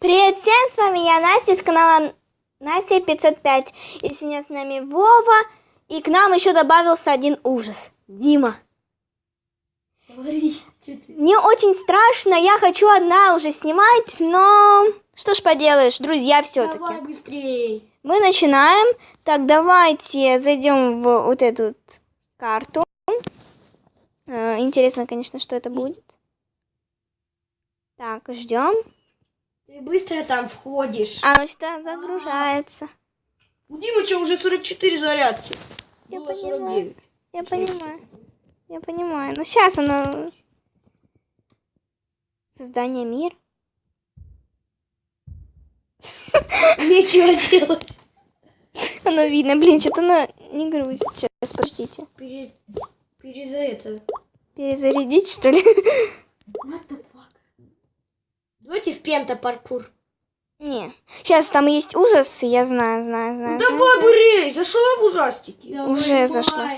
Привет всем, с вами я, Настя, с канала Настя 505. И сегодня с нами Вова, и к нам еще добавился один ужас. Дима. Говори, ты? Мне очень страшно, я хочу одна уже снимать, но... Что ж поделаешь, друзья Давай все-таки. быстрей. Мы начинаем. Так, давайте зайдем в вот эту карту. Э, Интересно, конечно, что это будет. Так, ждем. Ты быстро там входишь. А ну что, загружается. У Димы что, уже 44 зарядки? Я Было понимаю. 49. Я понимаю. Я понимаю. Ну сейчас оно... Создание мира. Нечего делать. Оно видно. Блин, что-то оно не грузит. Сейчас, подождите. Пере... Переза это. Перезарядить, что ли? What the? В пента паркур. Не. Сейчас там есть ужасы, я знаю, знаю, знаю. Ну знаю. давай, Бурей, зашла в ужастики. Уже зашла.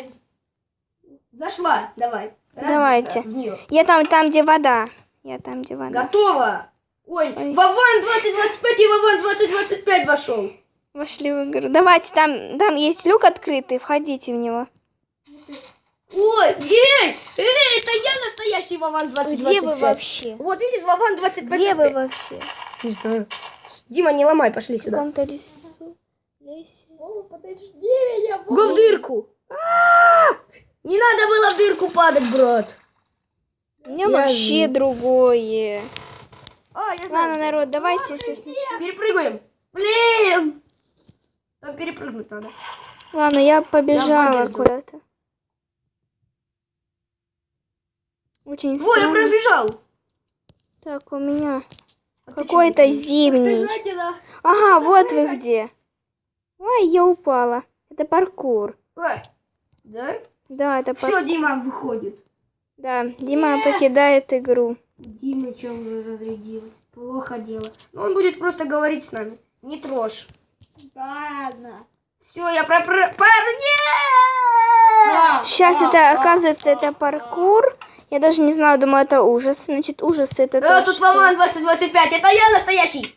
Зашла, давай. Раз, Давайте. Нее. Я там, там, где вода. Я там, где вода. Готово. Ой, Ой. Вован 2025 и Вован 2025 вошел. Вошли в игру. Давайте, там, там есть люк открытый, входите в него. Ой, эй, эй, это я настоящий Вован 2025. Где вы вообще? Вот видишь, Вован 2025. Где вы вообще? Не знаю. Дима, не ломай, пошли В сюда. каком-то лесу. Лесе. подожди меня. Го в дырку. А! Не надо было в дырку падать, брат. У меня Я вообще знаю. другое. А, я Ладно, народ, давайте все сначала. Перепрыгиваем. Блин. Там перепрыгнуть надо. Ладно, я побежала куда-то. Очень Во, я пробежал. Так, у меня А ты какой-то зимний. Ага, вот вы где. Ой, я упала. Это паркур. Ой, Да? Да, это паркур. Все, Дима выходит. Да, Дима покидает игру. Дима что уже разрядилась? Плохо дело. Ну, он будет просто говорить с нами. Не трожь. Ладно. Все, я пропр... Пар... Нет! Сейчас это, оказывается, это паркур. Я даже не знала, думала, это ужас. Значит, ужас это Э, тут что- Вован 2025, это я настоящий.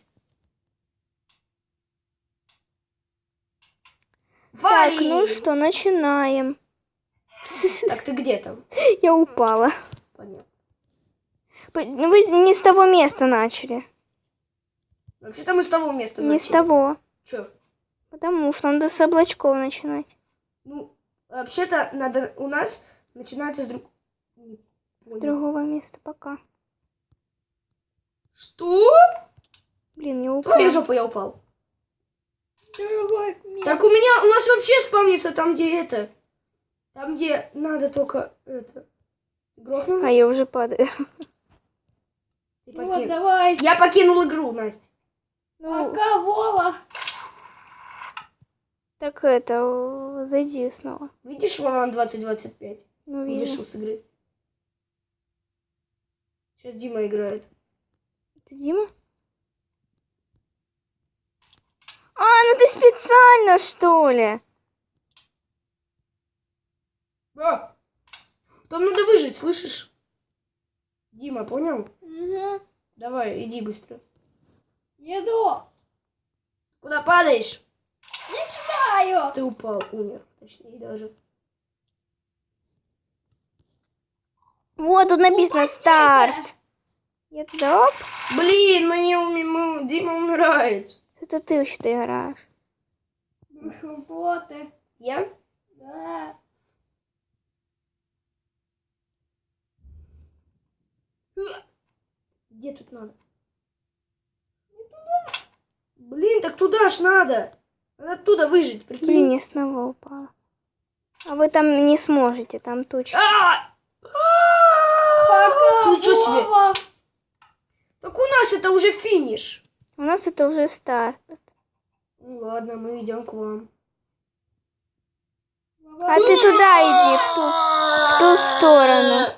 Так, Вали! ну что, начинаем. Так, ты где там? Я упала. Понятно. Ну, Вы не с того места начали. Вообще-то мы с того места Не с того. Че? Потому что надо с облачков начинать. Ну, вообще-то надо... У нас начинается с друг... Не С другого места пока. Что? Блин, я В упала. твою жопу я упал. Так у меня... У нас вообще спавнится там, где это... Там, где надо только это... Ты грохнул? А я уже падаю. Ты Вот, покин- давай. Я покинул игру, Настя. Ну, Пока, Вова. так это, зайди снова. Видишь, Вован 2025? Ну, Он вижу. вышел с игры. Сейчас Дима играет. Это Дима? А, ну ты специально, что ли? А! Там надо выжить, слышишь? Дима, понял? Угу. Давай, иди быстро. Еду. Куда падаешь? Не знаю. Ты упал, умер. Точнее, даже. Вот тут написано старт. Я туда, оп. Блин, мы не мы- Дима умирает. Это ты вообще-то играешь. Душу боты. Я? Да. Где тут надо? Блин, так туда ж надо. Надо оттуда выжить, Блин, прикинь. я снова упала. А вы там не сможете, там точно. А! Пока, Ничего себе. Так у нас это уже финиш. У нас это уже старт. Ну ладно, мы идем к вам. А ты туда иди, в ту, в ту сторону.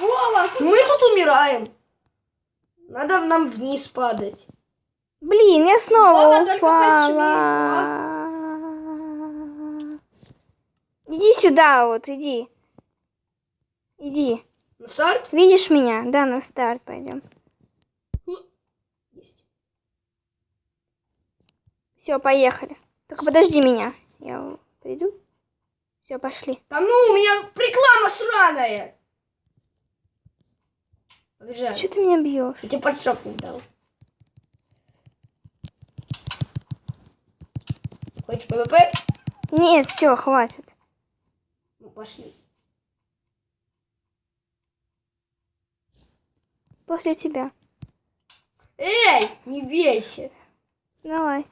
Вова, Мы тут умираем. Надо нам вниз падать. Блин, я снова Вова, упала. Иди сюда, вот, иди. Иди. На старт? Видишь меня? Да, на старт пойдем. Есть. Все, поехали. Только подожди меня. Я приду. Все, пошли. Да ну, у меня реклама сраная. Побежали. Что ты меня бьешь? Я тебе подшопник дал. Хочешь ПВП? Нет, все, хватит. Ну, пошли. После тебя. Эй, не бейся. Давай.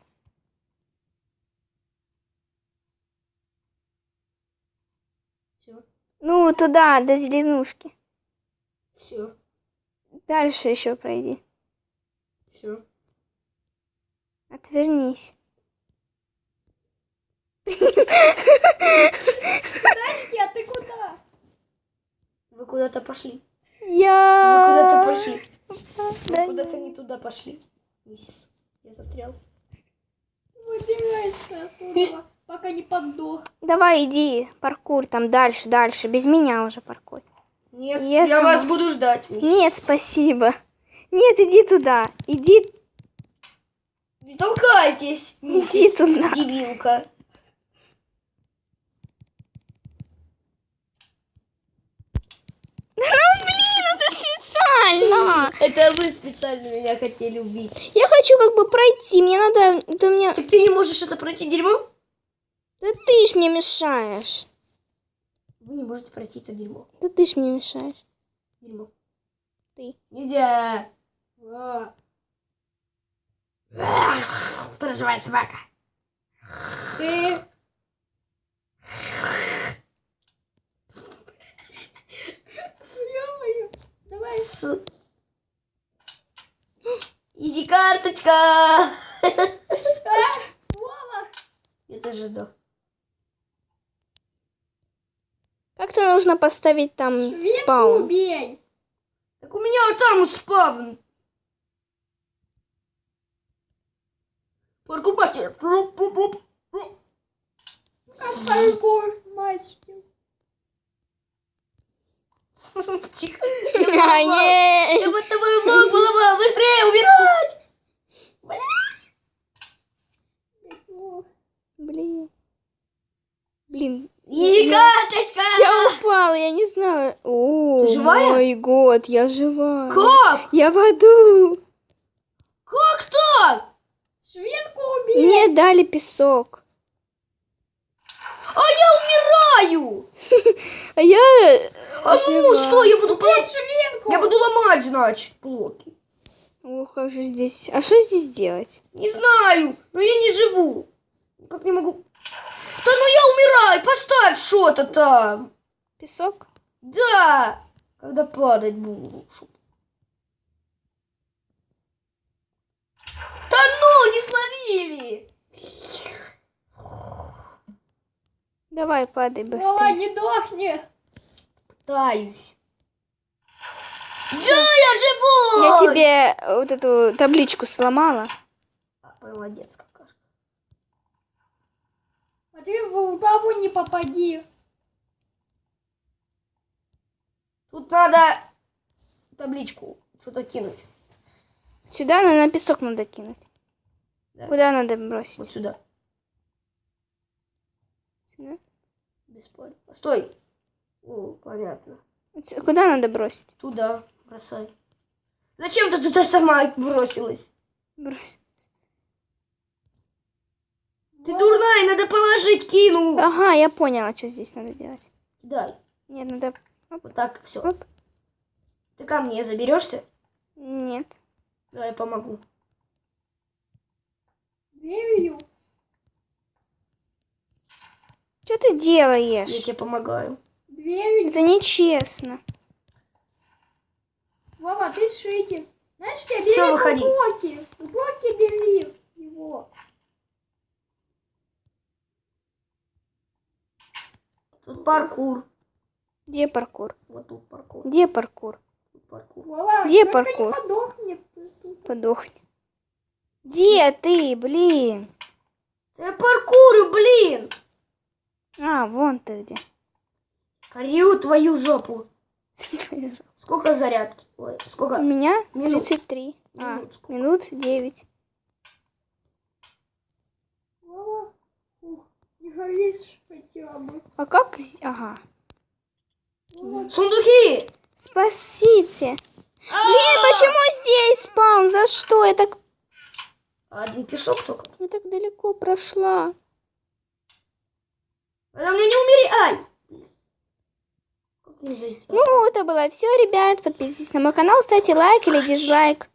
Все, Ну, туда, до зеленушки. все, Дальше еще пройди. все. Отвернись. Тачки, а ты куда? Вы куда-то пошли. Вы Я... куда-то пошли. Да Вы куда-то не туда пошли. Миссис, я застрял. Выбирайся оттуда, пока не подох. Давай, иди, паркур там дальше, дальше. Без меня уже паркур. Нет, Я я, сама. вас буду ждать, миссис. Нет, спасибо. Нет, иди туда. Иди, Не толкайтесь, иди миссис, туда. дебилка. Ну, блин, это специально. Это вы специально меня хотели убить. Я хочу как бы пройти. Мне надо... Да, мне... Ты не можешь это пройти, дерьмо? да ты ж мне мешаешь. Вы не можете пройти это дерьмо. Да ты ж мне мешаешь. Дерьмо. Ты. Нельзя. Проживай, собака. Ты. Давай. Карточка. Я тоже жду. Как-то нужно поставить там Свинку спаун. убей. Так у меня вот там. А паркур, мальчики. Тихо. А. Я бы тобой блок была Быстрее убирать. Блин. Блин. Иди Я- карточка. Я упала, я не знаю. О, Ты живая? мой год, я жива. Как? Я в аду. Как так? Свинку убей. Мне дали песок. А я умираю. А я... А ну что, я буду, я буду ломать, значит, блоки. Ох, как же здесь... А что здесь делать? Не знаю, но я не живу. Как не могу? Да ну я умираю, поставь что-то там. Песок? Да, когда падать буду. Да ну, не словили. Давай, падай быстрее. не дохни. Пытаюсь. Все, я живу. Я тебе вот эту табличку сломала. А, Молодец, какашка. А ты в бабу не попади. Тут надо табличку что-то кинуть. Сюда на, на песок надо кинуть. Да. Куда надо Вот бросить? сюда. Сюда? Бесполезно. Стой. О, понятно. Вот Куда надо бросить? Туда бросай. Зачем ты туда сама бросилась? Брось. Ты дурная, надо положить, кину. Ага, я поняла, что здесь надо делать. Дай. Нет, надо... Вот так, все. Оп. Ты ко мне заберешься? Нет. Давай я помогу. Дверью. Что ты Я делаешь? тебе помогаю. Дверью. Это нечестно. Вова, ты шики. Знаешь, что, бери Всё, в выходи. блоки. В блоки бери его. Тут паркур. Где паркур? Вот тут паркур. Где паркур? Тут паркур. Вова, Где паркур? не подохнет. Подохни. Где ты, блин? Я паркурю, блин. А, вон ты где. Корю твою жопу. Сколько зарядки? Ой, У сколько? меня Минут. 33. А, Минут сколько? минут 9. Галиш хотя бы. А как... Ага. Сундуки! Спасите. Блин, почему здесь спаун? За что? Я так, Один песок только. я так далеко прошла. Она мне не умери. Ай! Ну, это было все, ребят. Подписывайтесь на мой канал, ставьте лайк или дизлайк.